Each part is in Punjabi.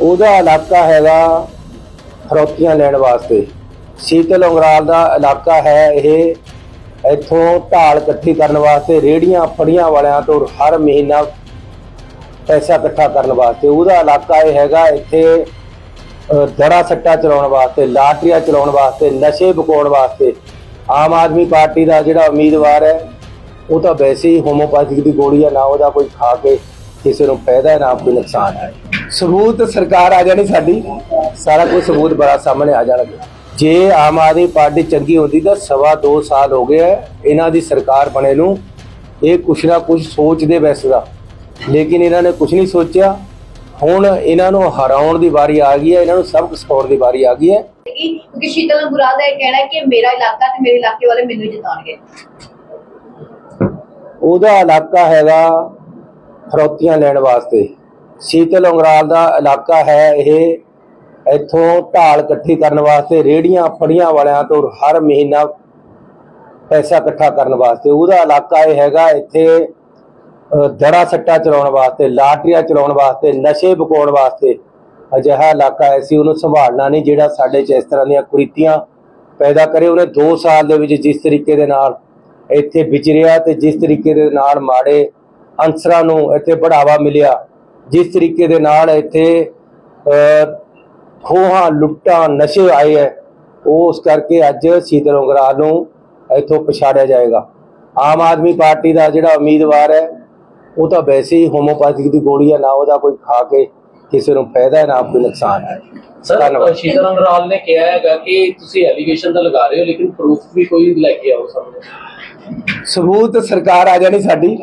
ਉਹਦਾ ਇਲਾਕਾ ਹੈਗਾ ਫਰੋਤੀਆਂ ਲੈਣ ਵਾਸਤੇ। ਸ਼ੀਤਲ ਉਂਗਰਾਲ ਦਾ ਇਲਾਕਾ ਹੈ ਇਹ। ਇੱਥੋਂ ਢਾਲ ਇਕੱਠੀ ਕਰਨ ਵਾਸਤੇ ਰੇੜੀਆਂ ਫੜੀਆਂ ਵਾਲਿਆਂ ਤੋਂ ਹਰ ਮਹੀਨਾ ਪੈਸਾ ਇਕੱਠਾ ਕਰਨ ਵਾਸਤੇ। ਉਹਦਾ ਇਲਾਕਾ ਇਹ ਹੈਗਾ ਇੱਥੇ ਅ, ਦੜਾ ਸੱਟਾ ਚਲਾਉਣ ਵਾਸਤੇ ਲਾਟਰੀਆਂ ਚਲਾਉਣ ਵਾਸਤੇ ਨਸ਼ੇ ਵਿਕਾਉਣ ਵਾਸਤੇ। ਆਮ ਆਦਮੀ ਪਾਰਟੀ ਦਾ ਜਿਹੜਾ ਉਮੀਦਵਾਰ ਹੈ ਉਹ ਤਾਂ ਵੈਸੇ ਹੀ ਹੋਮੋਪੈਥਿਕ ਦੀ ਗੋਲੀ ਹੈ ਨਾ ਉਹਦਾ ਕੋਈ ਖਾ ਕੇ ਕਿਸੇ ਨੂੰ ਫਾਇਦਾ ਨਾ ਕੋਈ ਨੁਕਸਾਨ ਹੈ। ਸਬੂਤ ਸਰਕਾਰ ਆ ਜਾਣੀ ਸਾਡੀ ਸਾਰਾ ਕੁਝ ਸਬੂਤ ਬੜਾ ਸਾਹਮਣੇ ਆ ਜਾਣਗੇ। ਜੇ ਆਮ ਆਦਮੀ ਪਾਰਟੀ ਚੰਗੀ ਹੁੰਦੀ ਤਾਂ ਸਵਾ 2 ਸਾਲ ਹੋ ਗਏ ਇਹਨਾਂ ਦੀ ਸਰਕਾਰ ਬਣੇ ਨੂੰ। ਇਹ ਕੁਛ ਨਾ ਕੁਛ ਸੋਚਦੇ ਵੈਸੇ ਦਾ। ਲੇਕਿਨ ਇਹਨਾਂ ਨੇ ਕੁਛ ਨਹੀਂ ਸੋਚਿਆ। ਹੁਣ ਇਹਨਾਂ ਨੂੰ ਹਰਾਉਣ ਦੀ ਵਾਰੀ ਆ ਗਈ ਹੈ ਇਹਨਾਂ ਨੂੰ ਸਬਕ ਸਿਖਾਉਣ ਦੀ ਵਾਰੀ ਆ ਗਈ ਹੈ। ਕਿਉਂਕਿ ਸ਼ੀਤਲ ਅੰਗੁਰਾ ਦਾ ਇਹ ਕਹਿਣਾ ਕਿ ਮੇਰਾ ਇਲਾਕਾ ਤੇ ਮੇਰੇ ਇਲਾਕੇ ਵਾਲੇ ਮੈਨੂੰ ਜਿਤਾਉਣਗੇ। ਉਹਦਾ ਇਲਾਕਾ ਹੈਗਾ ਫਰੋਤੀਆਂ ਲੈਣ ਵਾਸਤੇ। ਸ਼ੀਤਲ ਉਂਗਰਾਲ ਦਾ ਇਲਾਕਾ ਹੈ। ਇਹ ਇੱਥੋਂ ਢਾਲ ਇਕੱਠੀ ਕਰਨ ਵਾਸਤੇ ਰੇੜੀਆਂ ਫੜੀਆਂ ਵਾਲਿਆਂ ਤੋਂ ਹਰ ਮਹੀਨਾ ਪੈਸਾ ਇਕੱਠਾ ਕਰਨ ਵਾਸਤੇ। ਉਹਦਾ ਇਲਾਕਾ ਇਹ ਹੈਗਾ ਇੱਥੇ ਦੜਾ ਸੱਟਾ ਚਲਾਉਣ ਵਾਸਤੇ, ਲਾਟਰੀਆਂ ਚਲਾਉਣ ਵਾਸਤੇ, ਨਸ਼ੇ ਵਿਕਾਉਣ ਵਾਸਤੇ ਅਜਿਹਾ ਇਲਾਕਾ ਐਸੀ ਉਹਨੂੰ ਸੰਭਾਲਣਾ ਨਹੀਂ, ਜਿਹੜਾ ਸਾਡੇ 'ਚ ਇਸ ਤਰ੍ਹਾਂ ਦੀਆਂ ਕੁਰੀਤੀਆਂ ਪੈਦਾ ਕਰੇ, ਉਹਨੇ 2 ਸਾਲ ਦੇ ਵਿੱਚ ਜਿਸ ਤਰੀਕੇ ਦੇ ਨਾਲ ਇੱਥੇ ਵਿਚਰਿਆ ਤੇ ਜਿਸ ਤਰੀਕੇ ਦੇ ਨਾਲ ਮਾੜੇ ਅਨਸਰਾਂ ਨੂੰ ਇੱਥੇ ਬੜਾਵਾ ਮਿਲਿਆ। ਜਿਸ ਤਰੀਕੇ ਦੇ ਨਾਲ ਇੱਥੇ ਖੋਹਾਂ ਲੁੱਟਾਂ ਨਸ਼ੇ ਆਏ ਹੈ ਉਹ ਉਸ ਕਰਕੇ ਅੱਜ ਸ਼ੀਤਲ ਉਂਗਰਾਲ ਨੂੰ ਇੱਥੋਂ ਪਛਾੜਿਆ ਜਾਏਗਾ। ਆਮ ਆਦਮੀ ਪਾਰਟੀ ਦਾ ਜਿਹੜਾ ਉਮੀਦਵਾਰ ਹੈ ਉਹ ਤਾਂ ਵੈਸੇ ਹੀ ਹੋਮੋਪੈਥਿਕ ਦੀ ਗੋਲੀ ਹੈ ਨਾ ਉਹਦਾ ਕੋਈ ਖਾ ਕੇ ਕਿਸੇ ਨੂੰ ਫਾਇਦਾ ਹੈ ਨਾ ਕੋਈ ਨੁਕਸਾਨ ਹੈ। ਸਰ ਸ਼ੀਤਲ ਅੰਗਰਾਲ ਨੇ ਕਿਹਾ ਹੈਗਾ ਕਿ ਤੁਸੀਂ ਐਲੀਗੇਸ਼ਨ ਤਾਂ ਲਗਾ ਰਹੇ ਹੋ ਲੇਕਿਨ ਪ੍ਰੂਫ ਵੀ ਕੋਈ ਲੈ ਕੇ ਆਓ ਸਾਹਮਣੇ। ਸਬੂਤ ਸਰਕਾਰ ਆ ਜਾਣੀ ਸਾਡੀ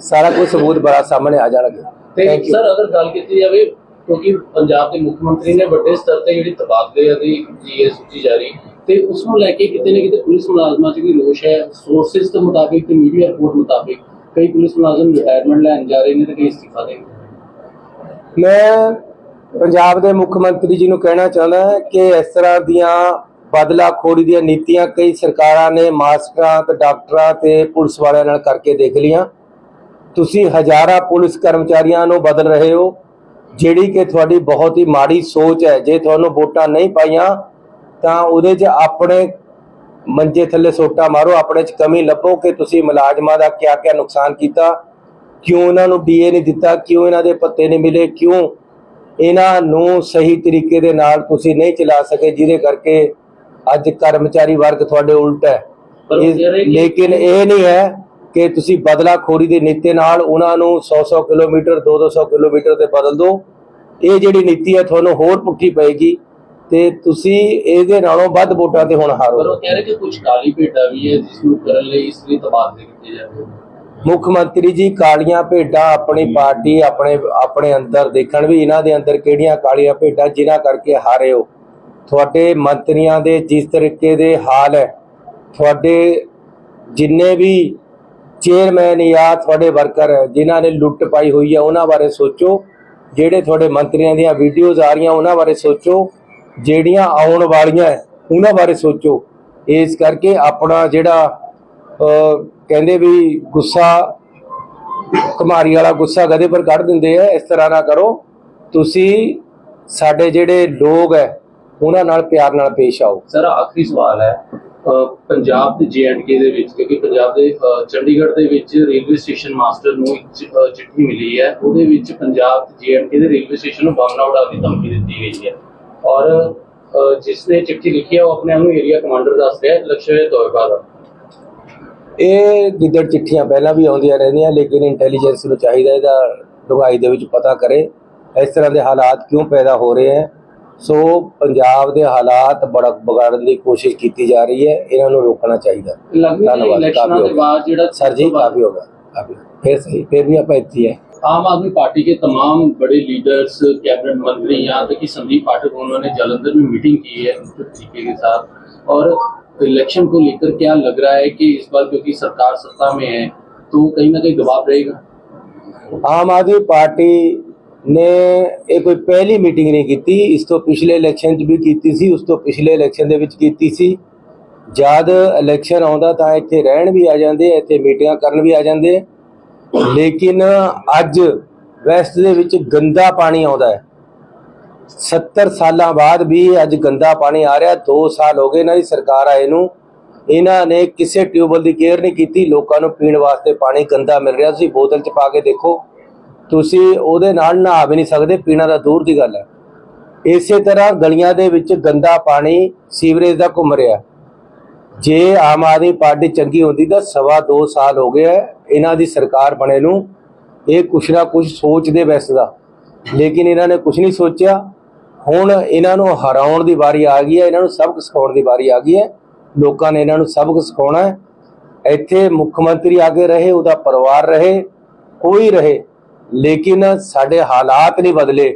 ਸਾਰਾ ਕੁਝ ਸਬੂਤ ਬੜਾ ਸਾਹਮਣੇ ਆ ਜਾਣਗੇ। ਤੇ ਥੈਂਕ ਯੂ ਸਰ ਅਗਰ ਗੱਲ ਕੀਤੀ ਜਾਵੇ ਕਿਉਂਕਿ ਪੰਜਾਬ ਦੇ ਮੁੱਖ ਮੰਤਰੀ ਨੇ ਵੱਡੇ ਸਤਰ ਤੇ ਜਿਹੜੀ ਤਬਾਦਲੇ ਦੀ ਜੀਏ ਸੂਚੀ ਜਾਰੀ ਤੇ ਉਸ ਨੂੰ ਲੈ ਕੇ ਕਿਤੇ ਨਾ ਕਿਤੇ ਪੁਲਿਸ ਮੁਲਾਜ਼ਮਾਂ 'ਚ ਵੀ ਰੋਸ਼ ਹੈ। ਸੋਰਸਿਸ ਦੇ ਮੁਤਾਬਿਕ ਤੇ ਮੀਡੀਆ ਰਿਪੋਰਟ ਮੁਤਾਬਿਕ ਕਈ ਪੁਲਿਸ ਮੁਲਾਜ਼ਮ ਰਿਟਾਇਰਮੈਂਟ ਲੈਣ ਜਾ ਰਹੇ ਨੇ ਤੇ ਕਈ ਅਸਤੀਫਾ ਦੇ ਮੈਂ ਪੰਜਾਬ ਦੇ ਮੁੱਖ ਮੰਤਰੀ ਜੀ ਨੂੰ ਕਹਿਣਾ ਚਾਹੁੰਦਾ ਹਾਂ ਕਿ ਇਸ ਤਰ੍ਹਾਂ ਦੀਆਂ ਬਦਲਾਖੋਰੀ ਦੀਆਂ ਨੀਤੀਆਂ ਕਈ ਸਰਕਾਰਾਂ ਨੇ ਮਾਸਟਰਾਂ ਤੇ ਡਾਕਟਰਾਂ ਤੇ ਪੁਲਿਸ ਵਾਲਿਆਂ ਨਾਲ ਕਰਕੇ ਦੇਖ ਲੀਆਂ ਤੁਸੀਂ ਹਜ਼ਾਰਾਂ ਪੁਲਿਸ ਕਰਮਚਾਰੀਆਂ ਨੂੰ ਬਦਲ ਰਹੇ ਹੋ ਜਿਹੜੀ ਕਿ ਤੁਹਾਡੀ ਬਹੁਤ ਹੀ ਮਾੜੀ ਸੋਚ ਹੈ। ਜੇ ਤੁਹਾਨੂੰ ਵੋਟਾਂ ਨਹੀਂ ਪਾਈਆਂ ਤਾਂ ਉਹਦੇ 'ਚ ਆਪਣੇ ਮੰਜੇ ਥੱਲੇ ਸੋਟਾ ਮਾਰੋ ਆਪਣੇ 'ਚ ਕਮੀ ਲੱਭੋ ਕਿ ਤੁਸੀਂ ਮੁਲਾਜ਼ਮਾਂ ਦਾ ਕਿਆ ਕਿਆ ਨੁਕਸਾਨ ਕੀਤਾ ਕਿਉਂ ਇਹਨਾਂ ਨੂੰ ਡੀਏ ਨਹੀਂ ਦਿੱਤਾ ਕਿਉਂ ਇਹਨਾਂ ਦੇ ਪੱਤੇ ਨਹੀਂ ਮਿਲੇ ਕਿਉਂ ਇਹਨਾਂ ਨੂੰ ਸਹੀ ਤਰੀਕੇ ਦੇ ਨਾਲ ਤੁਸੀਂ ਨਹੀਂ ਚਲਾ ਸਕੇ ਜਿਹਦੇ ਕਰਕੇ ਅੱਜ ਕਰਮਚਾਰੀ ਵਰਗ ਤੁਹਾਡੇ ਉਲਟ ਹੈ। ਲੇਕਿਨ ਇਹ ਨਹੀਂ ਹੈ ਕਿ ਤੁਸੀਂ ਬਦਲਾਖੋਰੀ ਦੇ ਨੀਤੀ ਨਾਲ ਉਹਨਾਂ ਨੂੰ 100-100 ਕਿਲੋਮੀਟਰ 2-200 ਕਿਲੋਮੀਟਰ ਤੇ ਬਦਲ ਦਿਓ। ਇਹ ਜਿਹੜੀ ਨੀਤੀ ਹੈ ਤੁਹਾਨੂੰ ਹੋਰ ਪੁੱਠੀ ਪਏਗੀ ਤੇ ਤੁਸੀਂ ਇਹਦੇ ਨਾਲੋਂ ਵੱਧ ਵੋਟਾਂ ਤੇ ਹੁਣ ਪਰ ਹਾਰੋ ਉਹ ਕਹਿ ਰਹੇ ਕਿ ਕੁਝ ਕਾਲੀ ਭੇਡਾਂ ਵੀ ਹੈ ਜਿਸ ਨੂੰ ਕਰਨ ਲਈ ਇਸ ਲਈ ਤਬਾਦਲੇ ਕੀਤੇ ਜਾਂਦੇ ਮੁੱਖ ਮੰਤਰੀ ਜੀ ਕਾਲੀਆਂ ਭੇਡਾਂ ਆਪਣੀ ਪਾਰਟੀ ਆਪਣੇ ਆਪਣੇ ਅੰਦਰ ਦੇਖਣ ਵੀ ਇਹਨਾਂ ਦੇ ਅੰਦਰ ਕਿਹੜੀਆਂ ਕਾਲੀਆਂ ਭੇਡਾਂ ਜਿਨ੍ਹਾਂ ਕਰਕੇ ਹਾਰੇ ਹੋ। ਤੁਹਾਡੇ ਮੰਤਰੀਆਂ ਦੇ ਜਿਸ ਤਰੀਕੇ ਦੇ ਹਾਲ ਹੈ ਤੁਹਾਡੇ ਜਿੰਨੇ ਵੀ ਚੇਅਰਮੈਨ ਜਾਂ ਤੁਹਾਡੇ ਵਰਕਰ ਜਿਨ੍ਹਾਂ ਨੇ ਲੁੱਟ ਪਾਈ ਹੋਈ ਹੈ, ਉਹਨਾਂ ਬਾਰੇ ਸੋਚੋ। ਜਿਹੜੇ ਤੁਹਾਡੇ ਮੰਤਰੀਆਂ ਦੀਆਂ ਵੀਡੀਓਜ਼ ਆ ਰਹੀਆਂ, ਉਹਨਾਂ ਬਾਰੇ ਸੋਚੋ। ਜਿਹੜੀਆਂ ਆਉਣ ਵਾਲੀਆਂ ਉਹਨਾਂ ਬਾਰੇ ਸੋਚੋ। ਇਸ ਕਰਕੇ ਆਪਣਾ ਜਿਹੜਾ ਕਹਿੰਦੇ ਵੀ ਗੁੱਸਾ ਕੁਮਾਰੀ ਵਾਲਾ ਗੁੱਸਾ ਗਦੇ ਪਰ ਕੱਢ ਦਿੰਦੇ ਆ, ਇਸ ਤਰ੍ਹਾਂ ਨਾ ਕਰੋ। ਤੁਸੀਂ ਸਾਡੇ ਜਿਹੜੇ ਲੋਕ ਹੈ, ਉਹਨਾਂ ਨਾਲ ਪਿਆਰ ਨਾਲ ਪੇਸ਼ ਆਓ। ਸਰ ਆਖਰੀ ਸਵਾਲ ਹੈ ਪੰਜਾਬ ਤੇ ਜੀਐਂਡਕੇ ਦੇ ਵਿੱਚ, ਕਿਉਂਕਿ ਪੰਜਾਬ ਦੇ ਚੰਡੀਗੜ੍ਹ ਦੇ ਵਿੱਚ ਰੇਲਵੇ ਸਟੇਸ਼ਨ ਮਾਸਟਰ ਨੂੰ ਇੱਕ ਚਿੱਠੀ ਮਿਲੀ ਹੈ। ਉਹਦੇ ਵਿੱਚ ਪੰਜਾਬ ਤੇ ਜੀਐਂਡਕੇ ਦੇ ਰੇਲਵੇ ਸਟੇਸ਼ਨ ਨੂੰ ਬੰਬ ਨਾਲ ਉਡਾਉਣ ਦੀ ਧਮਕੀ ਦਿੱਤੀ ਗਈ ਹੈ। ਔਰ ਜਿਸ ਨੇ ਚਿੱਠੀ ਲਿਖੀ ਹੈ, ਉਹ ਆਪਣੇ ਆਪ ਨੂੰ ਏਰੀਆ ਕਮਾਂਡਰ ਦੱਸ ਰਿਹਾ ਹੈ ਲਕਸ਼ਯ ਤੋਇਬਾ ਦਾ ਇਹ ਗਿੱਦੜ ਚਿੱਠੀਆਂ ਪਹਿਲਾਂ ਵੀ ਆਉਂਦੀਆਂ ਰਹਿੰਦੀਆਂ, ਲੇਕਿਨ ਇੰਟੈਲੀਜੈਂਸ ਨੂੰ ਚਾਹੀਦਾ ਇਹਦਾ ਡੂੰਘਾਈ ਦੇ ਵਿੱਚ ਪਤਾ ਕਰੇ, ਇਸ ਤਰ੍ਹਾਂ ਦੇ ਹਾਲਾਤ ਕਿਉਂ ਪੈਦਾ ਹੋ ਰਹੇ ਹੈ। ਸੋ ਪੰਜਾਬ ਦੇ ਹਾਲਾਤ ਬੜਾ ਵਿਗਾੜਨ ਦੀ ਕੋਸ਼ਿਸ਼ ਕੀਤੀ ਜਾ ਰਹੀ ਹੈ ਇਹਨਾਂ ਨੂੰ ਰੋਕਣਾ ਚਾਹੀਦਾ ਲੱਗਦਾ ਹੈ ਧੰਨਵਾਦ, ਇਲੈਕਸ਼ਨਾਂ ਕਾਫੀ ਦੇ ਹੋ ਬਾਅਦ ਜਿਹੜਾ ਸਰ ਜੀ ਕਾਫੀ ਹੋਗਾ ਕਾਫੀ ਫਿਰ ਸਹੀ ਫਿਰ ਵੀ ਆਪਾਂ ਇੱਥੇ ਹੀ ਹੈ आम आदमी पार्टी के तमाम बड़े लीडर्स कैबिनेट मंत्री यहाँ तक कि संदीप पाठक उन्होंने जालंधर में मीटिंग की है उस तरीके के साथ और इलेक्शन को लेकर क्या लग रहा है कि इस बार क्योंकि सरकार सत्ता में है तो कहीं ना कहीं दबाव रहेगा ਆਮ ਆਦਮੀ ਪਾਰਟੀ ਨੇ ਇਹ ਕੋਈ ਪਹਿਲੀ ਮੀਟਿੰਗ ਨਹੀਂ ਕੀਤੀ। ਇਸ ਤੋਂ ਪਿਛਲੇ ਇਲੈਕਸ਼ਨ 'ਚ ਵੀ ਕੀਤੀ ਸੀ, ਉਸ ਤੋਂ ਪਿਛਲੇ ਇਲੈਕਸ਼ਨ ਦੇ ਵਿੱਚ ਕੀਤੀ ਸੀ। ਜਦ ਇਲੈਕਸ਼ਨ ਆਉਂਦਾ ਤਾਂ ਇੱਥੇ ਰਹਿਣ ਵੀ ਆ ਜਾਂਦੇ, ਇੱਥੇ ਮੀਟਿੰਗਾਂ ਕਰਨ ਵੀ ਆ ਜਾਂਦੇ। ਲੇਕਿਨ ਅੱਜ ਵੈਸਟ ਦੇ ਵਿੱਚ ਗੰਦਾ ਪਾਣੀ ਆਉਂਦਾ ਹੈ। 70 ਸਾਲਾਂ ਬਾਅਦ ਵੀ ਅੱਜ ਗੰਦਾ ਪਾਣੀ ਆ ਰਿਹਾ। 2 ਸਾਲ ਹੋ ਗਏ ਇਹਨਾਂ ਦੀ ਸਰਕਾਰ ਆਏ ਨੂੰ। ਇਹਨਾਂ ਨੇ ਕਿਸੇ ਟਿਊਬਲ ਦੀ ਕੇਅਰ ਨਹੀਂ ਕੀਤੀ। ਲੋਕਾਂ ਨੂੰ ਪੀਣ ਵਾਸਤੇ ਪਾਣੀ ਗੰਦਾ ਮਿਲ ਰਿਹਾ। ਤੁਸੀਂ ਬੋਤਲ 'ਚ ਪਾ ਕੇ ਦੇਖੋ। ਤੁਸੀਂ ਉਹਦੇ ਨਾਲ ਨਹਾ ਵੀ ਨਹੀਂ ਸਕਦੇ, ਪੀਣਾ ਤਾਂ ਦੂਰ ਦੀ ਗੱਲ ਹੈ। ਇਸੇ ਤਰ੍ਹਾਂ ਗਲੀਆਂ ਦੇ ਵਿੱਚ ਗੰਦਾ ਪਾਣੀ, ਸੀਵਰੇਜ ਦਾ ਘੁੰਮ ਰਿਹਾ। ਜੇ ਆਮ ਆਦਮੀ ਪਾਰਟੀ ਚੰਗੀ ਹੁੰਦੀ ਤਾਂ ਸਵਾ 2 ਸਾਲ ਹੋ ਗਏ ਹੈ ਇਹਨਾਂ ਦੀ ਸਰਕਾਰ ਬਣੇ ਨੂੰ। ਇਹ ਕੁਛ ਨਾ ਕੁਛ ਸੋਚਦੇ ਬੈਸਦਾ ਲੇਕਿਨ ਇਹਨਾਂ ਨੇ ਕੁਛ ਨਹੀਂ ਸੋਚਿਆ। ਹੁਣ ਇਹਨਾਂ ਨੂੰ ਹਰਾਉਣ ਦੀ ਵਾਰੀ ਆ ਗਈ ਹੈ, ਇਹਨਾਂ ਨੂੰ ਸਬਕ ਸਿਖਾਉਣ ਦੀ ਵਾਰੀ ਆ ਗਈ ਹੈ। ਲੋਕਾਂ ਨੇ ਇਹਨਾਂ ਨੂੰ ਸਬਕ ਸਿਖਾਉਣਾ ਹੈ। ਇੱਥੇ ਮੁੱਖ ਮੰਤਰੀ ਆ ਕੇ ਰਹੇ, ਉਹਦਾ ਪਰਿਵਾਰ ਰਹੇ, ਕੋਈ ਰਹੇ। ਲੇਕਿਨ ਸਾਡੇ ਹਾਲਾਤ ਨਹੀਂ ਬਦਲੇ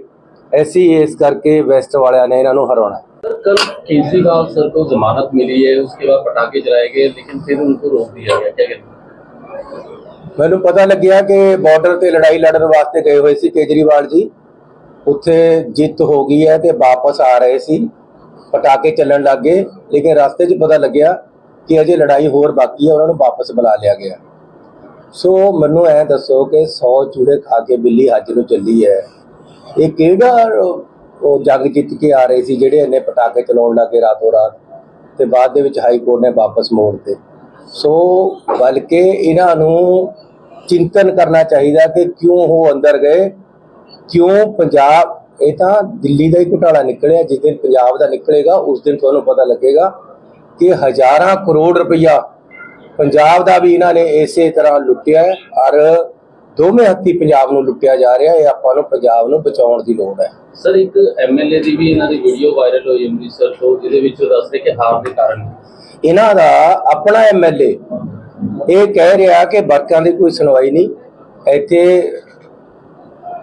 ਐਸੀ ਇਸ ਕਰਕੇ ਵੈਸਟ ਵਾਲਿਆਂ ਨੇ ਇਹਨਾਂ ਨੂੰ ਹਰਾਉਣਾ ਹੈ। सर कल केजरीवाल सर को जमानत मिली है उसके बाद पटाखे जलाए गए लेकिन फिर उनको रोक दिया गया क्या कहते ਮੈਨੂੰ ਪਤਾ ਲੱਗਿਆ ਕਿ ਬਾਰਡਰ ਤੇ ਲੜਾਈ ਲੜਨ ਵਾਸਤੇ ਗਏ ਹੋਏ ਸੀ ਕੇਜਰੀਵਾਲ ਜੀ ਉੱਥੇ ਜਿੱਤ ਹੋ ਗਈ ਹੈ ਤੇ ਵਾਪਸ ਆ ਰਹੇ ਸੀ ਪਟਾਕੇ ਚੱਲਣ ਲੱਗ ਗਏ ਲੇਕਿਨ ਰਸਤੇ 'ਚ ਪਤਾ ਲੱਗਿਆ ਕਿ ਅਜੇ ਲੜਾਈ ਹੋਰ ਬਾਕੀ ਹੈ ਉਹਨਾਂ ਨੂੰ ਵਾਪਸ ਬੁਲਾ ਲਿਆ ਗਿਆ ਸੋ ਮੈਨੂੰ ਐ ਦੱਸੋ ਕਿ 100 ਚੂੜੇ ਖਾ ਕੇ ਬਿੱਲੀ ਹੱਜ ਨੂੰ ਚੱਲੀ ਹੈ। ਇਹ ਕਿਹੜਾ ਉਹ ਜੰਗ ਜਿੱਤ ਕੇ ਆ ਰਹੇ ਸੀ ਜਿਹੜੇ ਇੰਨੇ ਪਟਾਕੇ ਚਲਾਉਣ ਲੱਗੇ ਰਾਤੋਂ ਰਾਤ ਤੇ ਬਾਅਦ ਦੇ ਵਿੱਚ ਹਾਈ ਕੋਰਟ ਨੇ ਵਾਪਸ ਮੋੜਤੇ ਸੋ ਬਲਕਿ ਇਹਨਾਂ ਨੂੰ ਚਿੰਤਨ ਕਰਨਾ ਚਾਹੀਦਾ ਕਿ ਕਿਉਂ ਉਹ ਅੰਦਰ ਗਏ, ਕਿਉਂ ਪੰਜਾਬ, ਇਹ ਤਾਂ ਦਿੱਲੀ ਦਾ ਹੀ ਘੁਟਾਲਾ ਨਿਕਲਿਆ, ਜਿਸ ਦਿਨ ਪੰਜਾਬ ਦਾ ਨਿਕਲੇਗਾ ਉਸ ਦਿਨ ਤੁਹਾਨੂੰ ਪਤਾ ਲੱਗੇਗਾ ਕਿ ਹਜ਼ਾਰਾਂ ਕਰੋੜ ਰੁਪਈਆ ਪੰਜਾਬ ਦਾ ਵੀ ਇਹਨਾਂ ਨੇ ਇਸੇ ਤਰ੍ਹਾਂ ਲੁੱਟਿਆ ਹੈ। ਔਰ ਦੋਵੇਂ ਹੱਥੀ ਪੰਜਾਬ ਨੂੰ ਲੁੱਟਿਆ ਜਾ ਰਿਹਾ ਹੈ ਇਹ ਆਪਾਂ ਨੂੰ ਪੰਜਾਬ ਨੂੰ ਬਚਾਉਣ ਦੀ ਲੋੜ ਹੈ। ਸਰ ਇੱਕ ਐਮਐਲਏ ਦੀ ਵੀ ਇਹਨਾਂ ਦੀ ਵੀਡੀਓ ਵਾਇਰਲ ਹੋਈ ਅੰਮ੍ਰਿਤਸਰ ਤੋਂ ਜਿਹਦੇ ਵਿੱਚ ਉਹ ਦੱਸਦੇ ਕਿ ਹਾਰ ਦੇ ਕਾਰਨ। ਇਹਨਾਂ ਦਾ ਆਪਣਾ ਐਮਐਲਏ ਇਹ ਕਹਿ ਰਿਹਾ ਕਿ ਵਰਕਾਂ ਦੀ ਕੋਈ ਸੁਣਵਾਈ ਨਹੀਂ। ਇੱਥੇ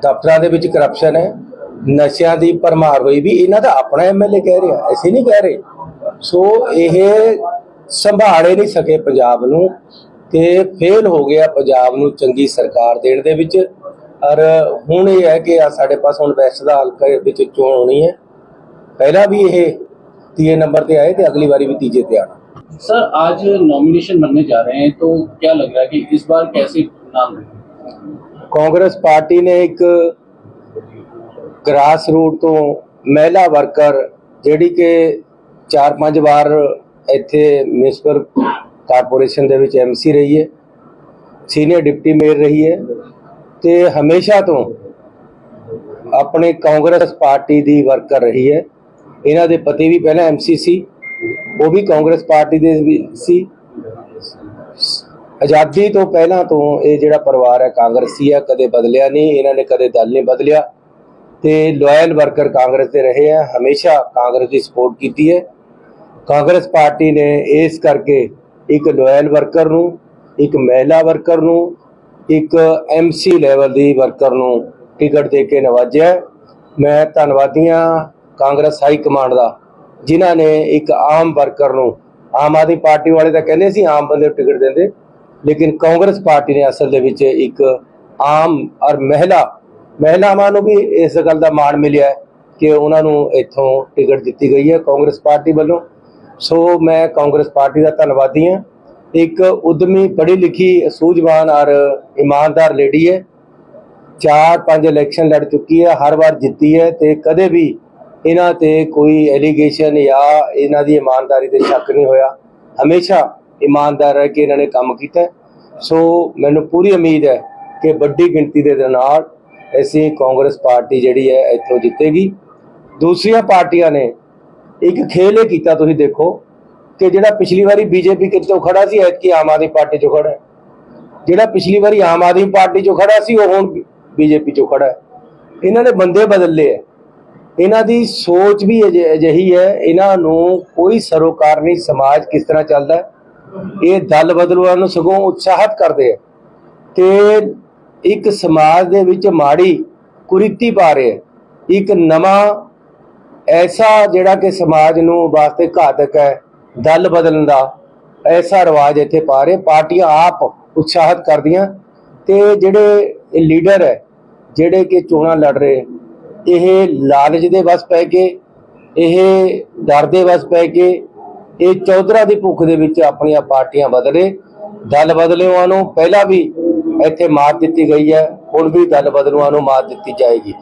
ਦਫ਼ਤਰਾਂ ਦੇ ਵਿੱਚ ਕਰਪਸ਼ਨ ਹੈ ਨਸ਼ਿਆਂ ਦੀ ਭਰਮਾਰ ਹੋਈ ਵੀ ਇਹਨਾਂ ਦਾ ਆਪਣਾ ਐਮਐਲਏ ਕਹਿ ਰਿਹਾ ਅਸੀਂ ਨਹੀਂ ਕਹਿ ਰਹੇ। ਸੋ ਇਹ ਸੰਭਾਲੇ ਨਹੀਂ ਸਕੇ ਪੰਜਾਬ ਨੂੰ ਤੇ ਫੇਲ ਹੋ ਗਿਆ ਪੰਜਾਬ ਨੂੰ ਚੰਗੀ ਸਰਕਾਰ ਦੇਣ ਦੇ ਵਿੱਚ ਔਰ ਹੁਣ ਇਹ ਹੈ ਕਿ ਆ ਸਾਡੇ ਪਾਸ ਹੁਣ ਵੈਸਟ ਦਾ ਹਲਕਾ ਵਿੱਚ ਚੋਣ ਹੋਣੀ ਹੈ ਪਹਿਲਾਂ ਵੀ ਇਹ ਤੀਏ ਨੰਬਰ ਤੇ ਆਏ ਤੇ ਅਗਲੀ ਵਾਰੀ ਵੀ ਤੀਜੇ ਤੇ ਆਣਾ सर आज नॉमिनेशन बनने जा रहे हैं तो क्या लग रहा है कि इस बार कैसे नाम देंगे ਕਾਂਗਰਸ ਪਾਰਟੀ ਨੇ ਇੱਕ ਗ੍ਰਾਸ ਰੂਟ ਤੋਂ ਮਹਿਲਾ ਵਰਕਰ ਜਿਹੜੀ ਕਿ 4-5 ਵਾਰ ਇੱਥੇ ਮਿਊਨਿਸਪਲ ਕਾਰਪੋਰੇਸ਼ਨ ਦੇ ਵਿੱਚ ਐਮਸੀ ਰਹੀ ਹੈ, ਸੀਨੀਅਰ ਡਿਪਟੀ ਮੇਅਰ ਰਹੀ ਹੈ ਤੇ ਹਮੇਸ਼ਾ ਤੋਂ ਆਪਣੇ ਕਾਂਗਰਸ ਪਾਰਟੀ ਦੀ ਵਰਕਰ ਰਹੀ ਹੈ। ਇਹਨਾਂ ਦੇ ਪਤੀ ਵੀ ਪਹਿਲਾਂ ਐਮਸੀ ਸੀ, ਉਹ ਵੀ ਕਾਂਗਰਸ ਪਾਰਟੀ ਦੇ ਵੀ ਸੀ। ਆਜ਼ਾਦੀ ਤੋਂ ਪਹਿਲਾਂ ਤੋਂ ਇਹ ਜਿਹੜਾ ਪਰਿਵਾਰ ਹੈ ਕਾਂਗਰਸੀ ਹੈ, ਕਦੇ ਬਦਲਿਆ ਨਹੀਂ, ਇਹਨਾਂ ਨੇ ਕਦੇ ਦਲ ਨਹੀਂ ਬਦਲਿਆ। ਤੇ ਲਾਇਲ ਵਰਕਰ ਕਾਂਗਰਸ ਦੇ ਰਹੇ ਆ ਹਮੇਸ਼ਾ ਕਾਂਗਰਸ ਦੀ ਸਪੋਰਟ ਕੀਤੀ ਹੈ। ਕਾਂਗਰਸ ਪਾਰਟੀ ਨੇ ਇਸ ਕਰਕੇ ਇੱਕ ਲੋਇਲ ਵਰਕਰ ਨੂੰ, ਇੱਕ ਮਹਿਲਾ ਵਰਕਰ ਨੂੰ, ਇੱਕ ਐਮਸੀ ਲੈਵਲ ਦੀ ਵਰਕਰ ਨੂੰ ਟਿਕਟ ਦੇ ਕੇ ਨਵਾਜਿਆ ਹੈ। ਮੈਂ ਧੰਨਵਾਦੀਆਂ ਕਾਂਗਰਸ ਹਾਈ ਕਮਾਂਡ ਦਾ, ਜਿਨ੍ਹਾਂ ਨੇ ਇੱਕ ਆਮ ਵਰਕਰ ਨੂੰ, ਆਮ ਆਦਮੀ ਪਾਰਟੀ ਵਾਲੇ ਤਾਂ ਕਹਿੰਦੇ ਸੀ ਆਮ ਬੰਦੇ ਨੂੰ ਟਿਕਟ ਦਿੰਦੇ, ਲੇਕਿਨ ਕਾਂਗਰਸ ਪਾਰਟੀ ਨੇ ਅਸਲ ਦੇ ਵਿੱਚ ਇੱਕ ਆਮ ਔਰ ਮਹਿਲਾ, ਮਹਿਲਾਵਾਂ ਨੂੰ ਵੀ ਇਸ ਗੱਲ ਦਾ ਮਾਣ ਮਿਲਿਆ ਕਿ ਉਹਨਾਂ ਨੂੰ ਇੱਥੋਂ ਟਿਕਟ ਦਿੱਤੀ ਗਈ ਹੈ ਕਾਂਗਰਸ ਪਾਰਟੀ ਵੱਲੋਂ ਸੋ ਮੈਂ ਕਾਂਗਰਸ ਪਾਰਟੀ ਦਾ ਧੰਨਵਾਦੀ ਹਾਂ। ਇੱਕ ਉਦਮੀ ਪੜ੍ਹੀ ਲਿਖੀ, ਸੂਝਵਾਨ ਔਰ ਇਮਾਨਦਾਰ ਲੇਡੀ ਹੈ। ਚਾਰ ਪੰਜ ਇਲੈਕਸ਼ਨ ਲੜ ਚੁੱਕੀ ਹੈ, ਹਰ ਵਾਰ ਜਿੱਤੀ ਹੈ ਤੇ ਕਦੇ ਵੀ ਇਹਨਾਂ ਤੇ ਕੋਈ ਐਲੀਗੇਸ਼ਨ ਜਾਂ ਇਹਨਾਂ ਦੀ ਇਮਾਨਦਾਰੀ ਤੇ ਸ਼ੱਕ ਨਹੀਂ ਹੋਇਆ। ਹਮੇਸ਼ਾ ਇਮਾਨਦਾਰ ਰਹਿ ਕੇ ਇਹਨਾਂ ਨੇ ਕੰਮ ਕੀਤਾ ਸੋ ਮੈਨੂੰ ਪੂਰੀ ਉਮੀਦ ਹੈ ਕਿ ਵੱਡੀ ਗਿਣਤੀ ਦੇ ਨਾਲ ਅਸੀਂ ਕਾਂਗਰਸ ਪਾਰਟੀ ਜਿਹੜੀ ਹੈ ਇੱਥੋਂ ਜਿੱਤੇਗੀ। ਦੂਸਰੀਆਂ ਪਾਰਟੀਆਂ ਨੇ ਇੱਕ ਖੇਲ ਇਹ ਕੀਤਾ ਤੁਸੀਂ ਦੇਖੋ ਕਿ ਜਿਹੜਾ ਪਿਛਲੀ ਵਾਰੀ ਬੀਜੇਪੀ ਕਿੱਥੋਂ ਖੜਾ ਸੀ, ਐਤਕੀ ਆਮ ਆਦਮੀ ਪਾਰਟੀ ਚੋਂ ਖੜਾ ਹੈ। ਜਿਹੜਾ ਪਿਛਲੀ ਵਾਰੀ ਆਮ ਆਦਮੀ ਪਾਰਟੀ ਚੋਂ ਖੜਾ ਸੀ, ਉਹ ਹੁਣ ਬੀਜੇਪੀ ਚੋਂ ਖੜਾ ਹੈ। ਇਹਨਾਂ ਨੇ ਬੰਦੇ ਬਦਲੇ ਹੈ। ਇਹਨਾਂ ਦੀ ਸੋਚ ਵੀ ਅਜਿਹੀ ਹੈ, ਇਹਨਾਂ ਨੂੰ ਕੋਈ ਸਰੋਕਾਰ ਨਹੀਂ ਸਮਾਜ ਕਿਸ ਤਰ੍ਹਾਂ ਚੱਲਦਾ ਇਹ ਦਲ ਬਦਲੂਆਂ ਨੂੰ ਸਗੋਂ ਉਤਸ਼ਾਹਿਤ ਕਰਦੇ ਹੈ ਤੇ ਇੱਕ ਸਮਾਜ ਦੇ ਵਿੱਚ ਮਾੜੀ ਕੁਰੀਤੀ ਪਾ ਰਹੇ ਹੈ। ਇੱਕ ਨਵਾਂ ਐਸਾ ਜਿਹੜਾ ਕਿ ਸਮਾਜ ਨੂੰ ਵਾਸਤੇ ਘਾਤਕ ਹੈ, ਦਲ ਬਦਲਣ ਦਾ, ਐਸਾ ਰਿਵਾਜ ਇੱਥੇ ਪਾ ਰਹੇ ਪਾਰਟੀਆਂ ਆਪ ਉਤਸ਼ਾਹਿਤ ਕਰਦੀਆਂ ਤੇ ਜਿਹੜੇ ਲੀਡਰ ਹੈ, ਜਿਹੜੇ ਕਿ ਚੋਣਾਂ ਲੜ ਰਹੇ ਇਹ ਲਾਲਚ ਦੇ ਵਸ ਪੈ ਕੇ, ਇਹ ਡਰ ਦੇ ਵਸ ਪੈ ਕੇ, ਇਹ ਚੌਧਰਾ ਦੀ ਭੁੱਖ ਦੇ ਵਿੱਚ ਆਪਣੀਆਂ ਪਾਰਟੀਆਂ ਬਦਲੇ, ਦਲ ਬਦਲੂਆਂ ਨੂੰ ਪਹਿਲਾਂ ਵੀ ਇੱਥੇ ਮਾਤ ਦਿੱਤੀ ਗਈ ਹੈ, ਹੁਣ ਵੀ ਦਲ ਬਦਲੂਆਂ ਨੂੰ ਮਾਤ ਦਿੱਤੀ ਜਾਏਗੀ।